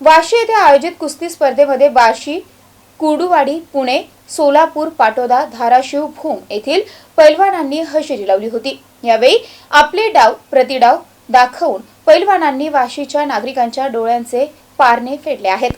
वाशी येथे आयोजित कुस्ती स्पर्धेमध्ये वाशी कुडुवाडी पुणे सोलापूर पाटोदा धाराशिव भूम येथील पैलवानांनी हजेरी लावली होती. यावेळी आपले डाव प्रतिडाव दाखवून पैलवानांनी वाशीच्या नागरिकांच्या डोळ्यांचे पारणे फेडले आहेत.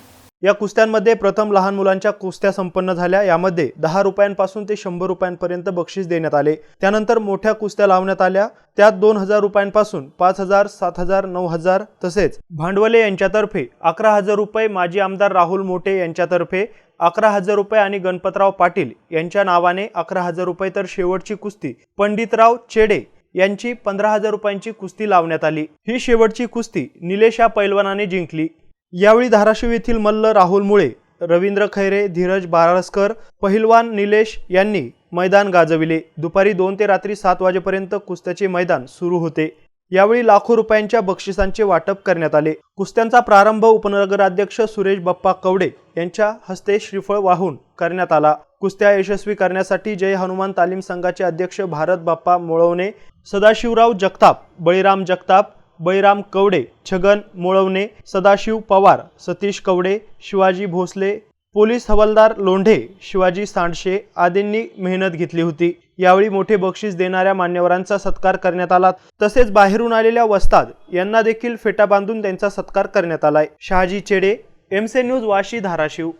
या कुस्त्यांमध्ये प्रथम लहान मुलांच्या कुस्त्या संपन्न झाल्या. यामध्ये दहा रुपयांपासून ते शंभर रुपयांपर्यंत बक्षीस देण्यात आले. त्यानंतर मोठ्या कुस्त्या लावण्यात आल्या. त्यात दोन हजार रुपयांपासून पाच हजार सात हजार नऊ हजार तसेच भांडवले यांच्यातर्फे अकरा हजार रुपये माजी आमदार राहुल मोठे यांच्यातर्फे अकरा हजार रुपये आणि गणपतराव पाटील यांच्या नावाने अकरा हजार रुपये तर शेवटची कुस्ती पंडितराव चेडे यांची पंधरा हजार रुपयांची कुस्ती लावण्यात आली. ही शेवटची कुस्ती निलेशा पैलवानाने जिंकली. यावेळी धाराशिव येथील मल्ल राहुल मुळे रवींद्र खैरे धीरज बारसकर पहिलवान निलेश यांनी मैदान गाजविले. दुपारी दोन ते रात्री सात वाजेपर्यंत कुस्त्याचे मैदान सुरू होते. यावेळी लाखो रुपयांच्या बक्षिसांचे वाटप करण्यात आले. कुस्त्यांचा प्रारंभ उपनगराध्यक्ष सुरेश बाप्पा कवडे यांच्या हस्ते श्रीफळ वाहून करण्यात आला. कुस्त्या यशस्वी करण्यासाठी जय हनुमान तालीम संघाचे अध्यक्ष भारत बाप्पा मोळवणे सदाशिवराव जगताप बळीराम जगताप बैराम कवडे छगन मुळवणे सदाशिव पवार सतीश कवडे शिवाजी भोसले पोलीस हवालदार लोंढे शिवाजी सांडशे आदींनी मेहनत घेतली होती. यावेळी मोठे बक्षीस देणाऱ्या मान्यवरांचा सत्कार करण्यात आला. तसेच बाहेरून आलेल्या वस्ताद यांना देखील फेटा बांधून त्यांचा सत्कार करण्यात आलाय. शहाजी चेडे एमसे न्यूज वाशी धाराशिव.